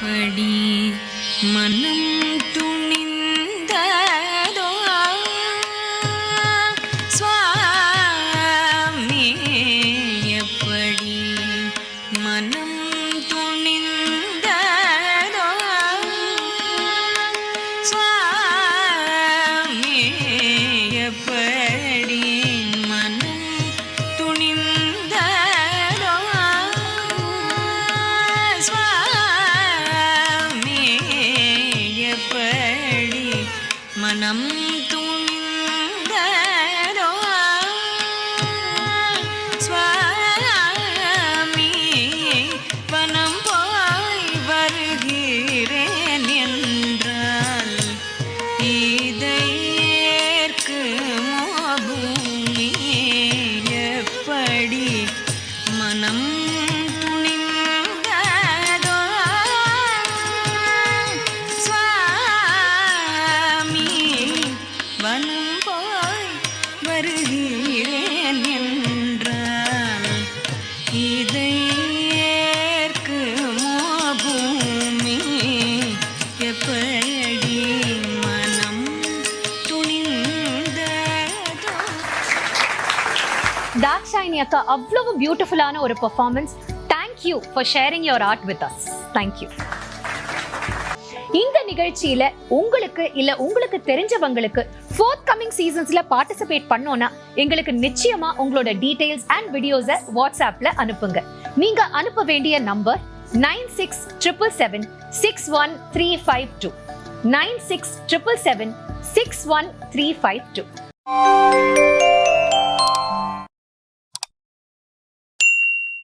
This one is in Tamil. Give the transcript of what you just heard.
படி மனம் துணிந்ததோ? சுவாமி எப்படி மனம் துணிந்ததோ? சுவாமி எப்படி மனம் துணிந்ததோ வனம் போய் வருகிறேன் என்றான். இதை ஏற்குமோ பூமி எப்படி மனம் துணிந்ததோ. தாக்ஷாயினி அக்கா அவ்வளவு பியூட்டிஃபுல்லான ஒரு performance thank you for sharing your art with us thank you இந்த நிகழ்ச்சியில உங்களுக்கு இல்ல உங்களுக்கு தெரிஞ்சவங்களுக்கு ஃபோர்த் கமிங் சீசன்ஸ்ல பார்ட்டிசிபேட் பண்ணோன்னா எங்களுக்கு நிச்சயமா உங்களோட டீடைல்ஸ் அண்ட் வீடியோஸை வாட்ஸ்அப்ல அனுப்புங்க. நீங்க அனுப்ப வேண்டிய number nine six triple seven six one three five two nine six triple seven six one three five two